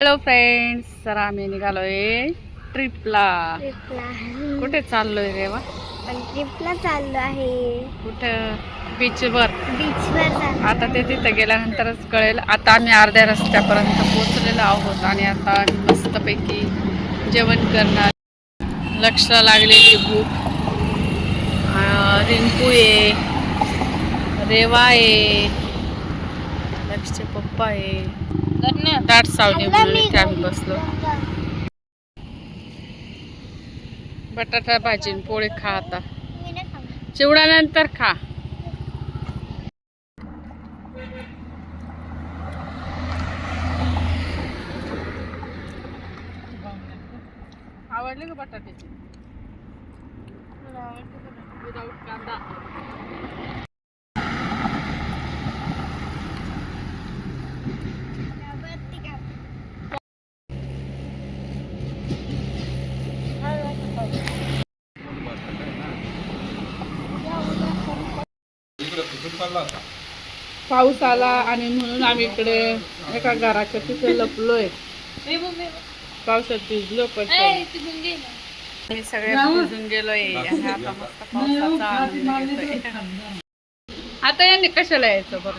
Hello friends तर आम्ही निघालोय ट्रिपला. ट्रिपला. कुठे चाललोय रेवा ट्रिपला चाललो आहे. कुठं? बीचवर बीचवर आता ते तिथं गेल्यानंतरच कळेल. आता आम्ही अर्ध्या रस्त्यापर्यंत पोहोचलेलो आहोत आणि आता मस्तपैकी जेवण करणार. लक्ष लागलेली भूक. रिंकू आहे रेवा आहे लक्षचे पप्पा आहे. दाट सावली म्हणून इथे आम्ही बसलो. बटाटा भाजी पोळी खा आता. चिवड्यानंतर खा. आवडले का बटाट्याची? विदाऊट कांदा. पाऊस आला आणि म्हणून आम्ही इकडे एका घराच्या तिथे लपलोय. पावसात भिजलो पण आम्ही सगळे भिजून गेलोय. आणि आता मस्त पावसाचा आनंद घेतोय. आता यांनी कशाला यायचं बरं?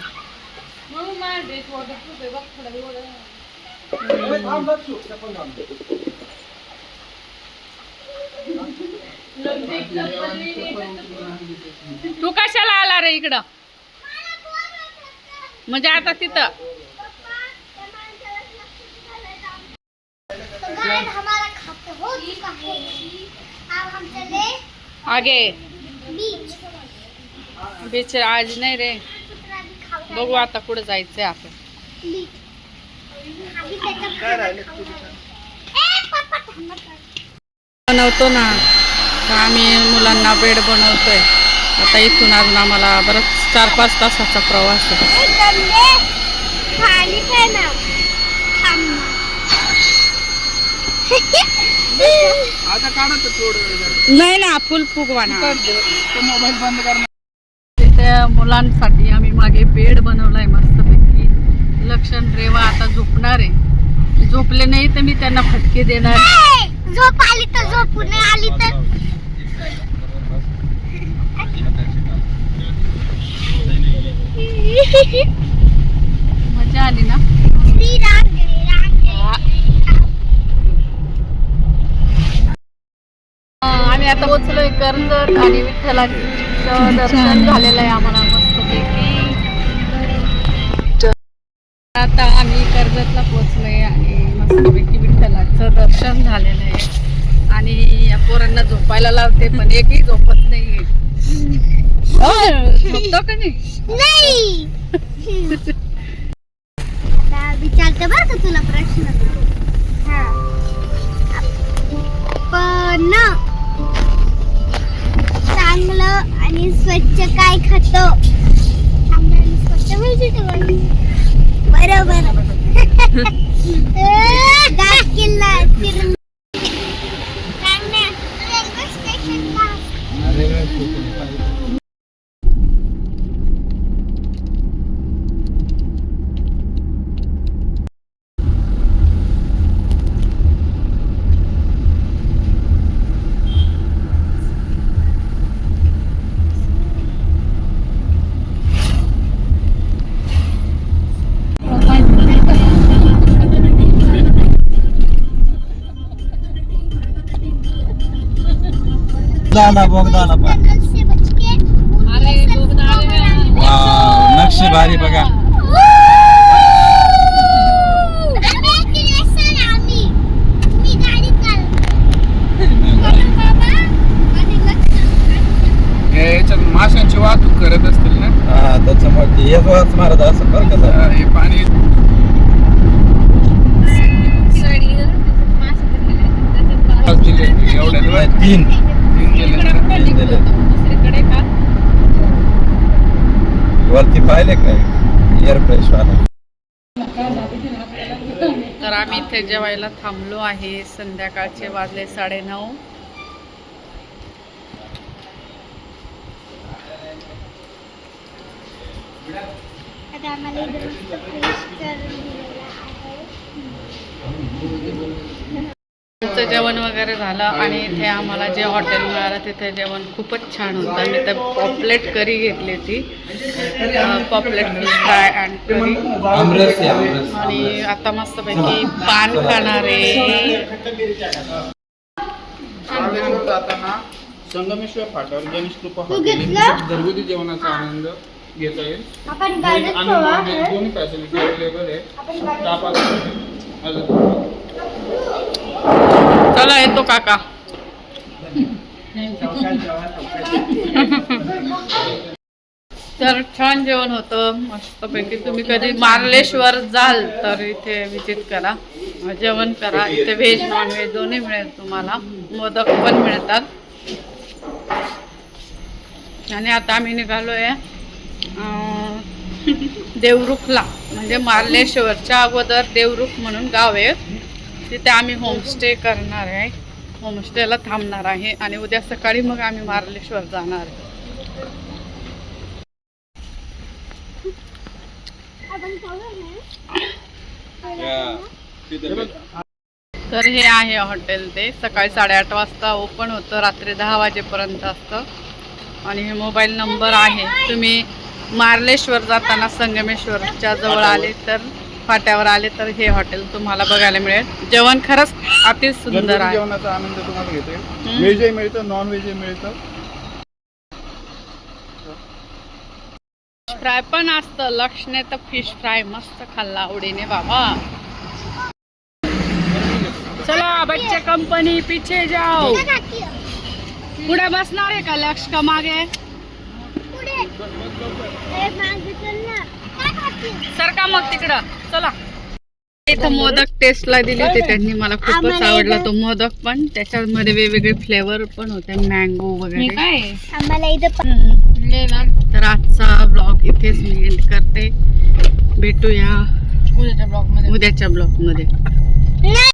तू कशाला आला रे इकडं? म्हणजे आता तिथं. तो गाइड हमारा खाते हो चुका अब हम चले आगे। बीच। बीच आज नाही रे। बघू आता कुठं जायचंय आपण. बीच। अभी त्याच्या खाऊ ए पप्पा थांबा बनवतो ना. आम्ही मुलांना बेड बनवतोय. आता इथून अजून आम्हाला बरंच चार पाच तासाचा प्रवास आहे. आता काढत थोडं नाही ना फुल फुगवाना. मोबाईल बंद कर तिथे मुलांसाठी आम्ही मागे बेड बनवलाय मस्तपैकी. लक्षण रेवा आता झोपणार आहे. झोपले नाही तर मी त्यांना फटके देणार. झोप आली तर झोपू नाही आली तर मजा आली ना. आम्ही आता पोचलोय कर्जत आणि विठ्ठलाचं दर्शन झालेलं आहे आम्हाला मस्तपैकी. आता आम्ही कर्जतला पोचलोय आणि मस्तपैकी विठ्ठलाचं दर्शन झालेलं आहे. आणि या पोरांना झोपायला लावते पण एकही झोपत नाहीये. झोपतो का नाही. नाही आता विचारते बरं का तुला प्रश्न. हा. पण चांगलं आणि स्वच्छ काय खातो? बोगदाना बोगदाना. वाव, नक्षी भारी बघा. हे याच्यात माशांची वाहतूक करत असतील ना? हा त्याच्यामुळे वाच मारत असं बरं का जरा. हे पाणी वर तीन तीन गेले इकडं पण निघलो होतो. दुसरीकडे का? वरती पाहिले काय एअर फ्रेश वाला तर आम्ही इथे जेवायला थांबलो आहे. संध्याकाळचे वाजले साडेनऊ. आता आम्हाला मस्त जेवण वगैरे झालं आणि इथे आम्हाला जे हॉटेल मिळालं तिथे जेवण खूपच छान होतं. मी तर पॉपलेट करी घेतली होती. पॉपलेट फ्राय अँड करी आणि आता मस्तपैकी पान खाणार. आहे जाताना संगमेश्वर फाट्यावर गणेश कृपा तू हॉटेल. घरगुती जेवणाचा आनंद घेता येईल. दोन्ही फॅसिलिटी अवेलेबल आहे. चला येतो काका. तर छान जेवण होतं मस्तपैकी. तुम्ही कधी मार्लेश्वर जाल तर इथे विजिट करा. जेवण करा. इथे व्हेज नॉनव्हेज दोन्ही मिळेल तुम्हाला. मोदक पण मिळतात. आणि आता आम्ही निघालोय देवरुखला. म्हणजे मार्लेश्वरच्या अगोदर देवरुख म्हणून गाव आहे. तिथे आम्ही होमस्टे करणार आहे. होमस्टेला थांबणार आहे आणि उद्या सकाळी मग आम्ही मार्लेश्वर जाणार. आहे. तर हे आहे हॉटेल ते. सकाळी साडेआठ वाजता ओपन होतं. रात्री दहा वाजेपर्यंत असतं. आणि हे मोबाईल नंबर आहे. तुम्ही मार्लेश्वर जाताना संगमेश्वरच्या जवळ आले तर फाट्यावर आले तर हे हॉटेल तुम्हाला बघायला मिळेल. जेवण खरंच अति सुंदर आहे. जेवणाचा आनंद तुम्हाला घेता. व्हेजही मिळतं नॉन व्हेजही मिळतं. फ्राय पण असतं. लक्षणे तर फिश फ्राय मस्त खाल्ला आवडीने बाबा. चला बच्चे कंपनी पीछे जाओ. पुढे बसणार आहे का लक्ष का मागे? काकी? सरका मग तिकडं? चला. इथं मोदक टेस्टला दिली होती त्यांनी मला खूपच आवडला तो मोदक पण. त्याच्यामध्ये वेगवेगळे फ्लेवर पण होते मँगो वगैरे. तर आजचा ब्लॉग इथेच मी एंड करते. भेटूया उद्याच्या ब्लॉगमध्ये. उद्याच्या ब्लॉगमध्ये. नाही!